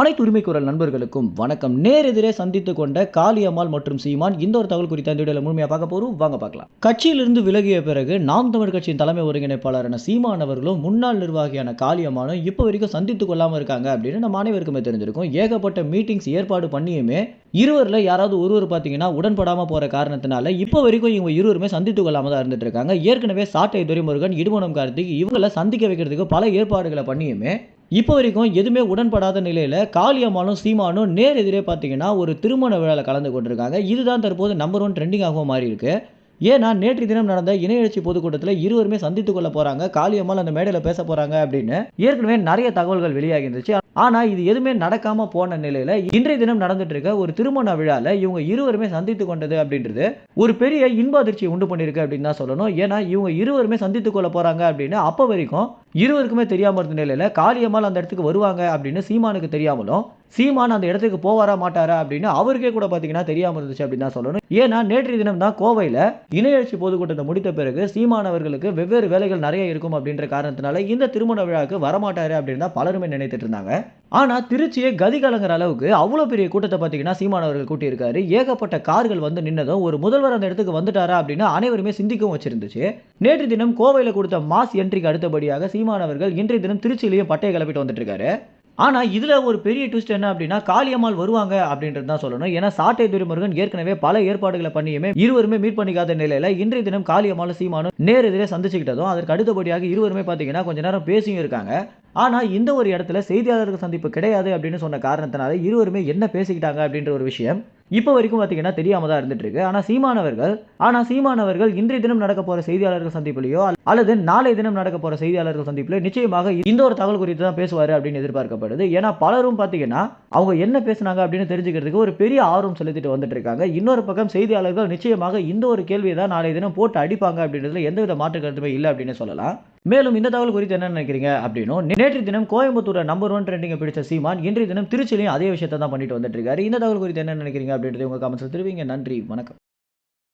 அனைத்து உரிமை குரல் நண்பர்களுக்கும் வணக்கம். நேரெதிரே சந்தித்து கொண்ட காளியம்மாள் மற்றும் சீமான் இந்த ஒரு தகவல் குறித்த அந்த வீடியோவில் முழுமையாக பார்க்க போகிறோம் வாங்க பார்க்கலாம். கட்சியிலிருந்து விலகிய பிறகு நாம் தமிழ் கட்சியின் தலைமை ஒருங்கிணைப்பாளரான சீமான் அவர்களும் முன்னாள் நிர்வாகியான காளியம்மாளும் இப்போ வரைக்கும் சந்தித்துக் கொள்ளாமல் இருக்காங்க அப்படின்னு நம்ம அனைவருக்குமே தெரிஞ்சிருக்கும். ஏகப்பட்ட மீட்டிங்ஸ் ஏற்பாடு பண்ணியுமே இருவரில் யாராவது ஒருவர் பார்த்தீங்கன்னா உடன்படாமல் போகிற காரணத்தினால இப்போ வரைக்கும் இவங்க இருவருமே சந்தித்து கொள்ளாமல் தான் இருந்துட்டு இருக்காங்க. ஏற்கனவே சாட்டை துரைமுருகன் இடுமணம் கார்த்திக் இவங்களை சந்திக்க வைக்கிறதுக்கு பல ஏற்பாடுகளை பண்ணியுமே இப்போ வரைக்கும் எதுவுமே உடன்படாத நிலையில் காளியம்மாலும் சீமானும் நேர் எதிரே பார்த்தீங்கன்னா ஒரு திருமண விழாவில் கலந்து கொண்டிருக்காங்க. இதுதான் தற்போது நம்பர் ஒன் ட்ரெண்டிங்காகவும் மாறி இருக்குது ஏன்னா நேற்று தினம் நடந்த இணையச்சி பொதுக்கூட்டத்தில் இருவருமே சந்தித்துக் கொள்ள போறாங்க. காளியம்மாள் அந்த மேடையில் பேச போறாங்க அப்படின்னு ஏற்கனவே நிறைய தகவல்கள் வெளியாகிருந்துச்சு ஆனா இது எதுவுமே நடக்காம போன நிலையில இன்றைய தினம் நடந்துட்டு இருக்க ஒரு திருமண விழால இவங்க இருவருமே சந்தித்து கொண்டது அப்படின்றது ஒரு பெரிய இன்ப அதிர்ச்சி உண்டு பண்ணியிருக்கு அப்படின்னு தான் சொல்லணும். ஏன்னா இவங்க இருவருமே சந்தித்துக் கொள்ள போறாங்க அப்படின்னு அப்ப வரைக்கும் இருவருக்குமே தெரியாம இருந்த நிலையில காளியம்மாள் அந்த இடத்துக்கு வருவாங்க அப்படின்னு சீமானுக்கு தெரியாமலும் சீமான் அந்த இடத்துக்கு போவாரா மாட்டாரா அப்படின்னு அவருக்கே கூட பார்த்தீங்கன்னா தெரியாமல் இருந்துச்சு அப்படின்னு தான் சொல்லணும். ஏன்னா நேற்றைய தினம் தான் கோவையில் இணையழ்ச்சி பொதுக்கூட்டத்தை முடித்த பிறகு சீமான் அவர்களுக்கு வெவ்வேறு வேலைகள் நிறைய இருக்கும் அப்படின்ற காரணத்தினால இந்த திருமண விழாவுக்கு வரமாட்டாரு அப்படின்னு தான் பலருமே நினைத்துட்டு இருந்தாங்க. ஆனால் திருச்சியை கதி கலங்குற அளவுக்கு அவ்வளோ பெரிய கூட்டத்தை பார்த்தீங்கன்னா சீமான் அவர்கள் கூட்டியிருக்காரு. ஏகப்பட்ட கார்கள் வந்து நின்னதும் ஒரு முதல்வர் அந்த இடத்துக்கு வந்துட்டாரா அப்படின்னு அனைவருமே சிந்திக்கவும் வச்சிருந்துச்சு. நேற்று தினம் கோவையில் கொடுத்த மாஸ் என்ட்ரிக்கு அடுத்தபடியாக சீமான் அவர்கள் இன்றைய தினம் திருச்சியிலையும் பட்டையை கிளப்பிட்டு வந்துட்டு இருக்காரு. ஆனால் இதில் ஒரு பெரிய ட்விஸ்ட் என்ன அப்படின்னா காளியம்மாள் வருவாங்க அப்படின்றது தான் சொல்லணும். ஏன்னா சாட்டை துரைமுருகன் ஏற்கனவே பல ஏற்பாடுகளை பண்ணியுமே இருவருமே மீட் பண்ணிக்காத நிலையில் இன்றைய தினம் காளியம்மாள் சீமானும் நேர் சந்திச்சுக்கிட்டதும் அதற்கு அடுத்தபடியாக இருவருமே பார்த்தீங்கன்னா கொஞ்ச நேரம் பேசியும் இருக்காங்க. ஆனால் இந்த ஒரு இடத்துல செய்தியாளர்கள் சந்திப்பு கிடையாது அப்படின்னு சொன்ன காரணத்தினால இருவருமே என்ன பேசிக்கிட்டாங்க அப்படின்ற ஒரு விஷயம். இப்போ வரைக்கும் பார்த்தீங்கன்னா தெரியாம தான் இருந்துட்டு இருக்கு ஆனால் சீமானவர்கள் ஆனால் சீமானவர்கள் இன்றைய தினம் நடக்க போற செய்தியாளர்கள் சந்திப்பிலையோ அல்லது நாளை தினம் நடக்க போற செய்தியாளர்கள் சந்திப்பிலோ நிச்சயமாக இந்த ஒரு தகவல் குறித்து தான் பேசுவார் அப்படின்னு எதிர்பார்க்கப்படுது. ஏன்னா பலரும் பார்த்தீங்கன்னா அவங்க என்ன பேசுனாங்க அப்படின்னு தெரிஞ்சுக்கிறதுக்கு ஒரு பெரிய ஆர்வம் செலுத்திட்டு வந்துட்டு இருக்காங்க இன்னொரு பக்கம் செய்தியாளர்கள் நிச்சயமாக இந்த ஒரு கேள்வியை தான் நாளை தினம் போட்டு அடிப்பாங்க அப்படின்றதுல எந்தவித மாற்று கருத்துமே இல்லை அப்படின்னு சொல்லலாம். மேலும் இந்த தகவல் குறித்து என்ன நினைக்கிறீங்க அப்படின்னும் நேற்று தினம் கோயம்புத்தூர் நம்பர் ஒன் ட்ரெண்டிங்கை பிடிச்ச சீமான் இன்றைய தினம் திருச்சிலையும் அதே விஷயத்தை தான் பண்ணிட்டு வந்துட்டு இருக்காரு. இந்த தகவல் குறித்து என்ன நினைக்கிறீங்க அப்படின்றது உங்க கமெண்ட்ஸ் திருவிங்க. நன்றி. வணக்கம்.